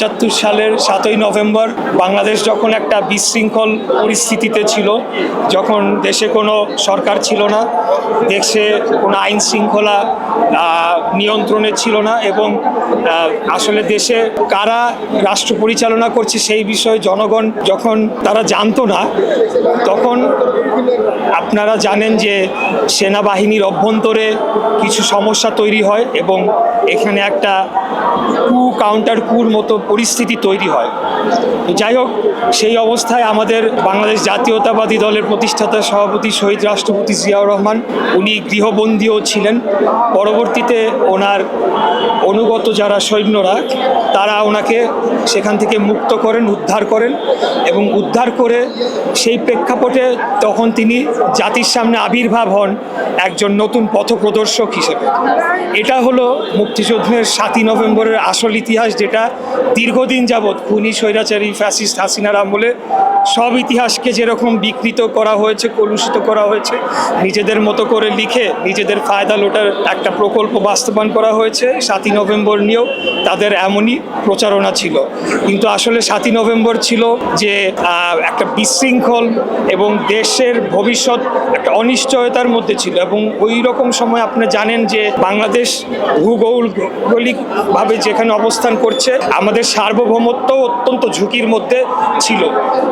পঁচাত্তর সালের সাতই নভেম্বর বাংলাদেশ যখন একটা বিশৃঙ্খল পরিস্থিতিতে ছিল, যখন দেশে কোনো সরকার ছিল না, দেশে কোনো আইন শৃঙ্খলা নিয়ন্ত্রণে ছিল না এবং আসলে দেশে কারা রাষ্ট্র পরিচালনা করছে সেই বিষয়ে জনগণ যখন তারা জানতো না, তখন আপনারা জানেন যে সেনাবাহিনীর অভ্যন্তরে কিছু সমস্যা তৈরি হয় এবং এখানে একটা কু কাউন্টার কুর মতো পরিস্থিতি তৈরি হয়। যাই হোক, সেই অবস্থায় আমাদের বাংলাদেশ জাতীয়তাবাদী দলের প্রতিষ্ঠাতা সভাপতি শহীদ রাষ্ট্রপতি জিয়াউর রহমান, উনি গৃহবন্দীও ছিলেন। পরবর্তীতে ওনার অনুগত যারা সৈন্যরা, তারা ওনাকে সেখান থেকে মুক্ত করেন, উদ্ধার করেন এবং উদ্ধার করে সেই প্রেক্ষাপটে তখন তিনি জাতির সামনে আবির্ভাব হন একজন নতুন পথপ্রদর্শক হিসেবে। এটা হলো মুক্তিযুদ্ধের সাতই নভেম্বরের আসল ইতিহাস, যেটা দীর্ঘদিন যাবৎ খুনি, স্বৈরাচারী, ফ্যাসিস্ট হাসিনার আমলে সব ইতিহাসকে যেরকম বিকৃত করা হয়েছে, কলুষিত করা হয়েছে, নিজেদের মতো করে লিখে নিজেদের ফায়দা লোটার একটা প্রকল্প বাস্তবায়ন করা হয়েছে, সাতই নভেম্বর নিয়েও তাদের এমনই প্রচারণা ছিল। কিন্তু আসলে সাতই নভেম্বর ছিল যে একটা বিশৃঙ্খল এবং দেশের ভবিষ্যৎ একটা অনিশ্চয়তার মধ্যে ছিল এবং ওই রকম সময় আপনি জানেন যে, বাংলাদেশ ভূগৌলিকভাবে যেখানে অবস্থান করছে, আমাদের সার্বভৌমত্ব অত্যন্ত ঝুঁকির মধ্যে ছিল।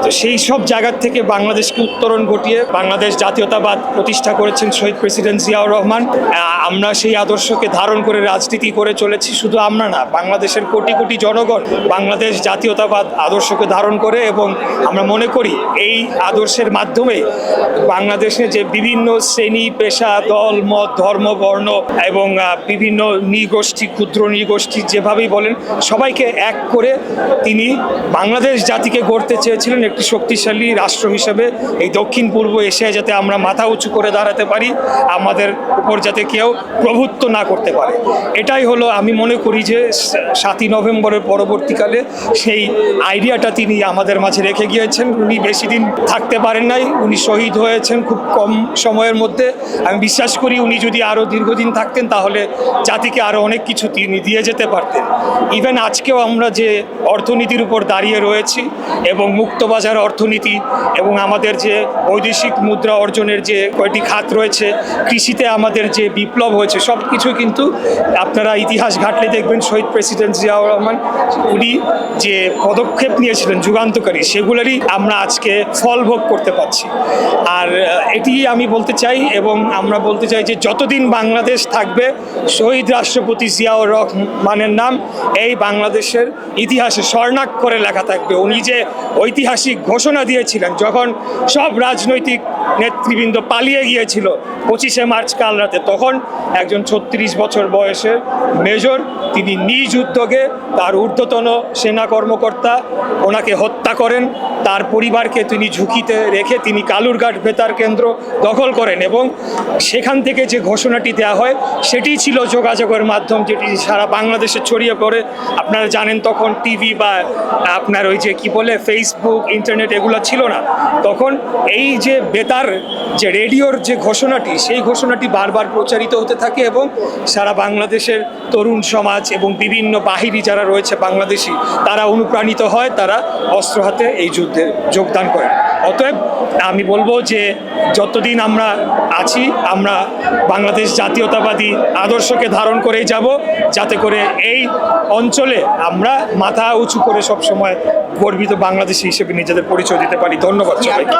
তো সেই সব জায়গার থেকে বাংলাদেশকে উত্তরণ ঘটিয়ে বাংলাদেশ জাতীয়তাবাদ প্রতিষ্ঠা করেছেন শহীদ প্রেসিডেন্ট জিয়াউর রহমান। আমরা সেই আদর্শকে ধারণ করে রাজনীতি করে চলেছি, শুধু আমরা না, বাংলাদেশের কোটি কোটি জনগণ বাংলাদেশ জাতীয়তাবাদ আদর্শকে ধারণ করে এবং আমরা মনে করি এই আদর্শের মাধ্যমে বাংলাদেশে যে বিভিন্ন শ্রেণি, পেশা, দল, মত, ধর্ম, বর্ণ এবং বিভিন্ন নৃগোষ্ঠী, ক্ষুদ্র নৃগোষ্ঠী যেভাবেই বলেন, সবাইকে এক করে তিনি বাংলাদেশ জাতিকে গড়তে চেয়েছিলেন একটি শক্তিশালী রাষ্ট্র হিসেবে এই দক্ষিণ পূর্ব এশিয়ায় যাতে আমরা মাথা উঁচু করে দাঁড়াতে পারি, আমাদের উপর যাতে কেউ প্রভুত্ব না করতে পারে। এটাই হলো আমি মনে করি যে সাতই নভেম্বরের পরবর্তীকালে সেই আইডিয়াটা তিনি আমাদের মাঝে রেখে গিয়েছেন। উনি বেশি দিন থাকতে পারেন নাই, উনি শহীদ হয়েছেন খুব কম সময়ের মধ্যে। আমি বিশ্বাস করি উনি যদি আরও দীর্ঘদিন থাকতেন তাহলে জাতিকে আরও অনেক কিছু তিনি দিয়ে যেতে পারতেন। ইভেন আজকেও আমরা যে অর্থনীতির উপর দাঁড়িয়ে রয়েছি এবং মুক্তবাজার অর্থনীতি এবং আমাদের যে বৈদেশিক মুদ্রা অর্জনের যে কয়টি খাত রয়েছে, কৃষিতে আমাদের যে বিপ্লব হয়েছে সব কিছু কিন্তু আপনারা ইতিহাস ঘাটলে দেখবেন শহীদ প্রেসিডেন্ট জিয়াউর রহমান, উনি যে পদক্ষেপ নিয়েছিলেন যুগান্তকারী, সেগুলোরই আমরা আজকে ফল ভোগ করতে পারছি। আর এটি আমি বলতে চাই এবং আমরা বলতে চাই যে যতদিন বাংলাদেশ থাকবে, শহীদ রাষ্ট্রপতি জিয়াউর রহমানের নাম এই বাংলাদেশের ইতিহাসে স্বর্ণাক্ষরে লেখা থাকবে। উনি যে ঐতিহাসিক ঘোষণা দিয়েছিলেন, যখন সব রাজনৈতিক নেতৃবৃন্দ পালিয়ে গিয়েছিল পঁচিশে মার্চ কাল রাতে, তখন একজন ছত্রিশ বছর বয়সের মেজর, তিনি নিজ উদ্যোগে তার ঊর্ধ্বতন সেনা কর্মকর্তা ওনাকে হত্যা করেন। তার পরিবারকে তিনি ঝুঁকিতে রেখে তিনি কালুরঘাট বেতার কেন্দ্র দখল করেন এবং সেখান থেকে যে ঘোষণাটি দেওয়া হয়, সেটি ছিল যোগাযোগের মাধ্যম যেটি সারা বাংলাদেশে ছড়িয়ে পড়ে। আপনারা জানেন তখন টিভি বা আপনার ওই যে কি বলে ফেসবুক ইন্টারনেট এগুলো ছিল না। তখন এই যে বেতার, যে রেডিওর যে ঘোষণাটি সেই ঘোষণাটি বারবার প্রচারিত হতে থাকে এবং সারা বাংলাদেশের তরুণ সমাজ এবং বিভিন্ন বাহিনী যারা রয়েছে বাংলাদেশি, তারা অনুপ্রাণিত হয়, তারা অস্ত্র হাতে এই যুদ্ধে যোগদান করেন অতএব আমি বলব যে যতদিন আমরা আছি, আমরা বাংলাদেশ জাতীয়তাবাদী আদর্শকে ধারণ করেই যাব, যাতে করে এই অঞ্চলে আমরা মাথা উঁচু করে সব সময় গর্বিত বাংলাদেশি হিসেবে নিজেদের পরিচয় দিতে পারি। ধন্যবাদ সবাইকে।